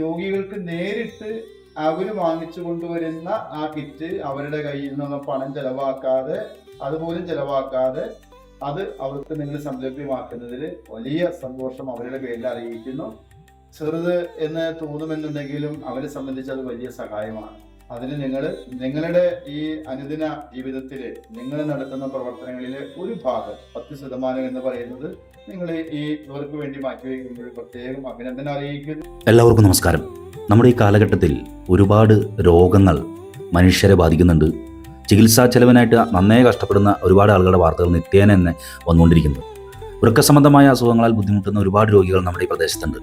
രോഗികൾക്ക് നേരിട്ട് അവർ വാങ്ങിച്ചു കൊണ്ടുവരുന്ന ആ കിറ്റ് അവരുടെ കയ്യിൽ നിന്നുള്ള പണം ചെലവാക്കാതെ അതുപോലും ചെലവാക്കാതെ അത് അവർക്ക് നിങ്ങൾ സംരംഭ്യമാക്കുന്നതിൽ വലിയ സന്തോഷം അവരുടെ പേരിൽ അറിയിക്കുന്നു. ചെറുത് എന്ന് തോന്നുമെന്നുണ്ടെങ്കിലും അവരെ സംബന്ധിച്ച് അത് വലിയ സഹായമാണ്. അതിന് നിങ്ങൾ നിങ്ങളുടെ ഈ അനുദിന ജീവിതത്തിൽ നിങ്ങൾ നടത്തുന്ന പ്രവർത്തനങ്ങളിലെ ഒരു ഭാഗം പത്ത് ശതമാനം എന്ന് പറയുന്നത് നിങ്ങൾ ഈ ഇവർക്ക് വേണ്ടി മാറ്റിവെക്കുമ്പോൾ പ്രത്യേകം അഭിനന്ദനം അറിയിക്കുന്നു. എല്ലാവർക്കും നമസ്കാരം. നമ്മുടെ ഈ കാലഘട്ടത്തിൽ ഒരുപാട് രോഗങ്ങൾ മനുഷ്യരെ ബാധിക്കുന്നുണ്ട്. ചികിത്സാ ചെലവിനായിട്ട് നന്നേ കഷ്ടപ്പെടുന്ന ഒരുപാട് ആളുകളുടെ വാർത്തകൾ നിത്യേന തന്നെ വൃക്ക സംബന്ധമായ അസുഖങ്ങളാൽ ബുദ്ധിമുട്ടുന്ന ഒരുപാട് രോഗികൾ നമ്മുടെ ഈ പ്രദേശത്തുണ്ട്.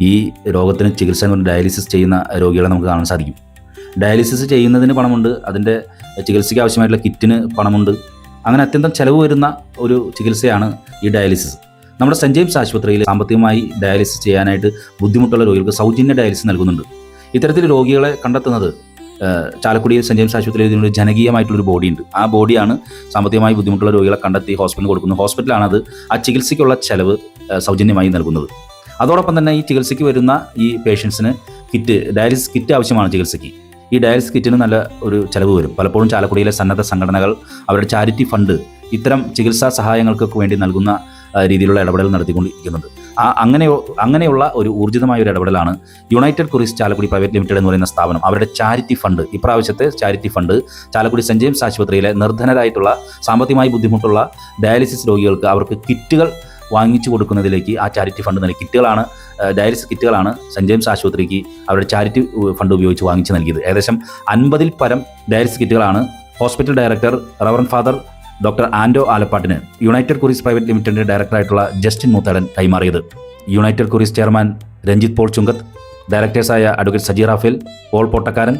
ഈ രോഗത്തിന് ചികിത്സ ഡയാലിസിസ് ചെയ്യുന്ന രോഗികളെ നമുക്ക് കാണാൻ സാധിക്കും. ഡയാലിസിസ് ചെയ്യുന്നതിന് പണമുണ്ട് അതിന്റെ ചികിത്സയ്ക്ക് ആവശ്യമായിട്ടുള്ള കിറ്റിന് പണമുണ്ട്. അങ്ങനെ അത്യന്തം ചിലവ് വരുന്ന ഒരു ചികിത്സയാണ് ഈ ഡയാലിസിസ്. നമ്മുടെ സെന്റ് ജെയിംസ് ആശുപത്രിയിൽ സാമ്പത്തികമായി ഡയാലിസിസ് ചെയ്യാനായിട്ട് ബുദ്ധിമുട്ടുള്ള രോഗികൾക്ക് സൗജന്യ ഡയാലിസിസ് നൽകുന്നുണ്ട്. ഇത്തരത്തിൽ രോഗികളെ കണ്ടെത്തുന്നത് ചാലക്കുടിയിൽ ചാലക്കുടി സെന്റ് ജെയിംസ് ആശുപത്രിയിൽ ഇതിനൊരു ജനകീയമായിട്ടുള്ളൊരു ബോഡിയുണ്ട്. ആ ബോഡിയാണ് സാമ്പത്തികമായി ബുദ്ധിമുട്ടുള്ള രോഗികളെ കണ്ടെത്തി ഹോസ്പിറ്റലിൽ കൊടുക്കുന്നത്. ഹോസ്പിറ്റലാണ് അത് ആ ചികിത്സയ്ക്കുള്ള ചിലവ് സൗജന്യമായി നൽകുന്നത്. അതോടൊപ്പം തന്നെ ഈ ചികിത്സയ്ക്ക് വരുന്ന ഈ പേഷ്യൻസിന് കിറ്റ് ഡയാലിസിസ് കിറ്റ് ആവശ്യമാണ് ചികിത്സയ്ക്ക്. ഈ ഡയാലിസിസ് കിറ്റിന് നല്ല ഒരു ചിലവ് വരും. പലപ്പോഴും ചാലക്കുടിയിലെ സന്നദ്ധ സംഘടനകൾ അവരുടെ ചാരിറ്റി ഫണ്ട് ഇത്തരം ചികിത്സാ സഹായങ്ങൾക്കൊക്കെ വേണ്ടി നൽകുന്ന രീതിയിലുള്ള ഇടപെടൽ നടത്തിക്കൊണ്ടിരിക്കുന്നുണ്ട്. ആ അങ്ങനെ അങ്ങനെയുള്ള ഒരു ഊർജിതമായ ഒരു ഇടപെടലാണ് united Kuries Chalakudy private limited എന്ന് പറയുന്ന സ്ഥാപനം അവരുടെ ചാരിറ്റി ഫണ്ട് ഇപ്രാവശ്യത്തെ charity fund Chalakudy saint James ആശുപത്രിയിലെ നിർധനരായിട്ടുള്ള സാമ്പത്തികമായി ബുദ്ധിമുട്ടുള്ള ഡയാലിസിസ് രോഗികൾക്ക് അവർക്ക് കിറ്റുകൾ വാങ്ങിച്ചു കൊടുക്കുന്നതിലേക്ക് ആ ചാരിറ്റി ഫണ്ട് നൽകി. കിറ്റുകളാണ് ഡയാലിസിസ് കിറ്റുകളാണ് സെന്റ് ജെയിംസ് ആശുപത്രിക്ക് അവരുടെ ചാരിറ്റി ഫണ്ട് ഉപയോഗിച്ച് വാങ്ങിച്ചു നൽകിയത്. ഏകദേശം അൻപതിൽ പരം dialysis കിറ്റുകളാണ് hospital director reverend father doctor Anto ആലപ്പാട്ടിന് united Kuries private ലിമിറ്റഡിന്റെ ഡയറക്ടറായിട്ടുള്ള ജസ്റ്റിൻ മൂത്തടൻ കൈമാറിയത്. United Kuries chairman Ranjith Paul Chunkath ഡയറക്ടേഴ്സായ advocate Saji Raphael Paul Pottakkaran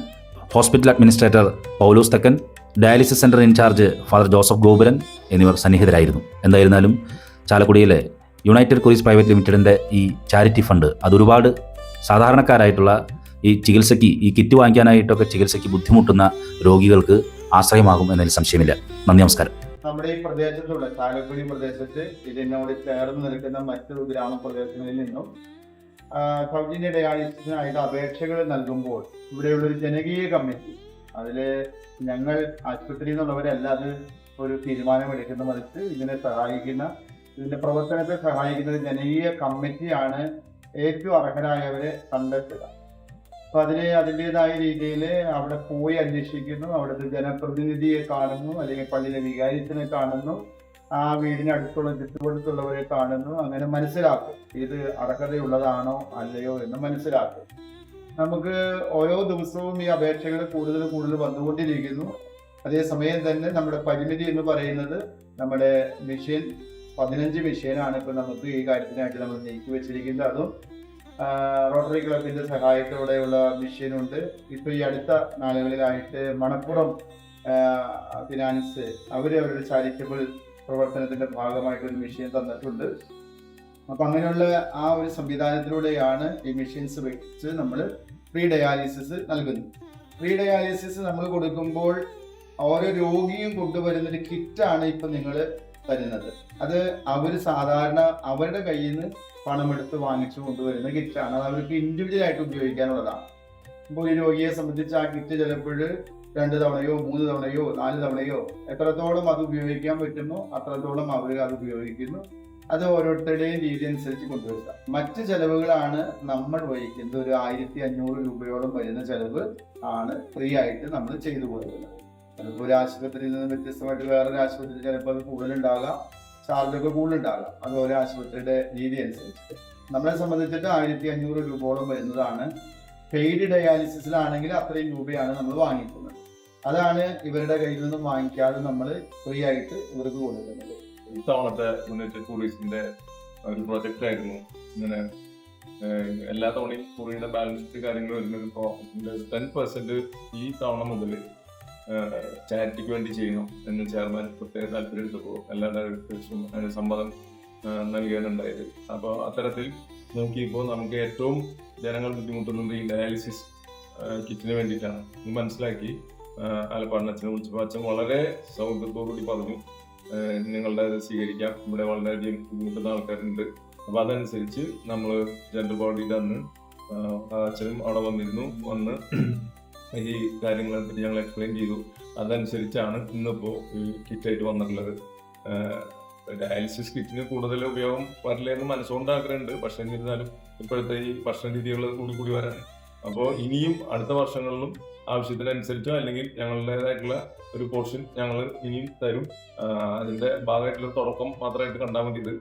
hospital administrator Paulose Thekkan dialysis centre in charge father Joseph Gopuran എന്നിവർ സന്നിഹിതരായിരുന്നു. എന്തായിരുന്നാലും ചാലക്കുടിയിലെ United കൊറീസ് private ലിമിറ്റഡിന്റെ ഈ charity fund അതൊരുപാട് സാധാരണക്കാരായിട്ടുള്ള ഈ ചികിത്സയ്ക്ക് ഈ കിറ്റ് വാങ്ങിക്കാനായിട്ടൊക്കെ ചികിത്സയ്ക്ക് ബുദ്ധിമുട്ടുന്ന രോഗികൾക്ക് ആശ്രയമാകും എന്നതിൽ സംശയമില്ല. നന്ദി നമസ്കാരം. നമ്മുടെ ഈ പ്രദേശത്തുള്ള ചാലക്കുടി പ്രദേശത്ത് ഇതിനോട് ചേർന്ന് നിൽക്കുന്ന മറ്റു ഗ്രാമപ്രദേശങ്ങളിൽ നിന്നും സൗജന്യ ഡയാലിസിസിനായിട്ട് അപേക്ഷകൾ നൽകുമ്പോൾ ഇവിടെയുള്ള ഒരു ജനകീയ കമ്മിറ്റി അതിൽ ഞങ്ങൾ ആശുപത്രിയിൽ നിന്നുള്ളവരെ അത് ഒരു തീരുമാനമെടുക്കുന്ന മറിച്ച് ഇതിനെ സഹായിക്കുന്ന ഇതിന്റെ പ്രവർത്തനത്തെ സഹായിക്കുന്ന ജനകീയ കമ്മിറ്റിയാണ് ഏറ്റവും അർഹരായവരെ കണ്ടെത്തുക. അപ്പൊ അതിന് അതിന്റെതായ രീതിയിൽ അവിടെ പോയി അന്വേഷിക്കുന്നു. അവിടുത്തെ ജനപ്രതിനിധിയെ കാണുന്നു അല്ലെങ്കിൽ പള്ളിയിലെ വികാരിച്ചനെ കാണുന്നു ആ വീടിനടുത്തുള്ള ചുറ്റുപാടത്തുള്ളവരെ കാണുന്നു അങ്ങനെ മനസ്സിലാക്കും ഇത് അർഹതയുള്ളതാണോ അല്ലയോ എന്ന് മനസ്സിലാക്കും. നമുക്ക് ഓരോ ദിവസവും ഈ അപേക്ഷകൾ കൂടുതൽ കൂടുതൽ വന്നുകൊണ്ടിരിക്കുന്നു. അതേസമയം തന്നെ നമ്മുടെ പരിമിതി എന്ന് പറയുന്നത് നമ്മുടെ മിഷൻ പതിനഞ്ച് മെഷീനാണ് ഇപ്പൊ നമുക്ക് ഈ കാര്യത്തിനായിട്ട് നമ്മൾ നീക്കി വെച്ചിരിക്കുന്നത്. അതും റോട്ടറി ക്ലബിന്റെ സഹായത്തോടെയുള്ള മെഷീനുണ്ട് ഇപ്പൊ ഈ അടുത്ത നാളുകളിലായിട്ട് മണപ്പുറം ഫിനാൻസ് അവർ അവരുടെ ചാരിറ്റബിൾ പ്രവർത്തനത്തിന്റെ ഭാഗമായിട്ട് ഒരു മിഷൻ തന്നിട്ടുണ്ട്. അപ്പൊ അങ്ങനെയുള്ള ആ ഒരു സംവിധാനത്തിലൂടെയാണ് ഈ മെഷീൻസ് വെച്ച് നമ്മൾ പ്രീ ഡയാലിസിസ് നൽകുന്നത്. പ്രീ ഡയാലിസിസ് നമ്മൾ കൊടുക്കുമ്പോൾ ഓരോ രോഗിയും കൊണ്ടുവരുന്ന ഒരു കിറ്റാണ് ഇപ്പൊ നിങ്ങൾ തരുന്നത്. അത് അവർ സാധാരണ അവരുടെ കയ്യിൽ നിന്ന് പണമെടുത്ത് വാങ്ങിച്ചു കൊണ്ടുവരുന്ന കിറ്റാണ് അത് അവർക്ക് ഇൻഡിവിജ്വൽ ആയിട്ട് ഉപയോഗിക്കാനുള്ളതാണ്. ഇപ്പോൾ ഈ രോഗിയെ സംബന്ധിച്ച് ആ കിറ്റ് ചിലപ്പോൾ രണ്ട് തവണയോ മൂന്ന് തവണയോ നാല് തവണയോ എത്രത്തോളം അത് ഉപയോഗിക്കാൻ പറ്റുമോ അത്രത്തോളം അവർ അത് ഉപയോഗിക്കുന്നു. അത് ഓരോരുത്തരുടെയും രീതി അനുസരിച്ച് കൊണ്ടുവരിക. മറ്റ് ചെലവുകളാണ് നമ്മൾ വഹിക്കുന്നത്. ഒരു ആയിരത്തി അഞ്ഞൂറ് രൂപയോളം വരുന്ന ചെലവ് ആണ് ഫ്രീ ആയിട്ട് നമ്മൾ ചെയ്തു കൊടുക്കുന്നത് ചിലപ്പോൾ ഒരു ആശുപത്രിയിൽ നിന്ന് വ്യത്യസ്തമായിട്ട് വേറൊരു ആശുപത്രി ചിലപ്പോൾ അത് കൂടുതലുണ്ടാകാം. ചാർജൊക്കെ കൂടുതലുണ്ടാകാം. അത് ഓരോ ആശുപത്രിയുടെ രീതി അനുസരിച്ച് നമ്മളെ സംബന്ധിച്ചിട്ട് ആയിരത്തി അഞ്ഞൂറ് രൂപയോളം വരുന്നതാണ്. പെയ്ഡ് ഡയാലിസിസിലാണെങ്കിൽ അത്രയും രൂപയാണ് നമ്മൾ വാങ്ങിക്കുന്നത്. അതാണ് ഇവരുടെ കയ്യിൽ നിന്നും വാങ്ങിക്കാതെ നമ്മൾ ഫ്രീ ആയിട്ട് ഇവർക്ക് കൊടുക്കുന്നത്. ഇത്തവണത്തെ മുന്നേറ്റ ടൂറിസ്റ്റിന്റെ ഒരു പ്രൊജക്റ്റ് ആയിരുന്നു. ഇങ്ങനെ എല്ലാ തവണയും കുറിയുടെ ബാലൻസ് കാര്യങ്ങൾ വരുന്നത് ടെൻ പെർസെന്റ് ഈ തവണ മുതൽ ചാരിറ്റിക്ക് വേണ്ടി ചെയ്യണം എന്ന് ചെയർമാൻ പ്രത്യേക താല്പര്യം എടുത്തപ്പോൾ എല്ലാ ഡയറക്ടേഴ്സും അതിന് സമ്മതം നൽകാനുണ്ടായത് അപ്പോൾ അത്തരത്തിൽ നോക്കിയപ്പോൾ നമുക്ക് ഏറ്റവും ജനങ്ങൾ ബുദ്ധിമുട്ടുന്നത് ഈ ഡയാലിസിസ് കിറ്റിന് വേണ്ടിയിട്ടാണ്. ഇത് മനസ്സിലാക്കി ആലപ്പാടിന് അച്ഛനെ അച്ഛൻ വളരെ സൗഹൃദത്തോടുകൂടി പറഞ്ഞു നിങ്ങളുടെ ഇത് സ്വീകരിക്കാം. ഇവിടെ വളരെയധികം ബുദ്ധിമുട്ടുന്ന ആൾക്കാരുണ്ട്. അപ്പോൾ അതനുസരിച്ച് നമ്മൾ ജനറൽ ബോഡിയിൽ അന്ന് അച്ഛനും അവിടെ വന്നിരുന്നു. വന്ന് ഈ കാര്യങ്ങളെ പറ്റി ഞങ്ങൾ എക്സ്പ്ലെയിൻ ചെയ്തു. അതനുസരിച്ചാണ് ഇന്നിപ്പോൾ ഈ കിറ്റായിട്ട് വന്നിട്ടുള്ളത്. ഡയാലിസിസ് കിറ്റിന് കൂടുതൽ ഉപയോഗം വരില്ല എന്ന് മനസ്സുകൊണ്ട് ആഗ്രഹമുണ്ട്. പക്ഷേ എന്നിരുന്നാലും ഇപ്പോഴത്തെ ഈ ഭക്ഷണ രീതികൾ കൂടി കൂടി വരാൻ. അപ്പോൾ ഇനിയും അടുത്ത വർഷങ്ങളിലും ആവശ്യത്തിനനുസരിച്ചോ അല്ലെങ്കിൽ ഞങ്ങളുടേതായിട്ടുള്ള ഒരു പോർഷൻ ഞങ്ങൾ ഇനിയും തരും. അതിന്റെ ഭാഗമായിട്ടുള്ള തുടക്കം മാത്രമായിട്ട് കണ്ടാൽ മതി ഇത്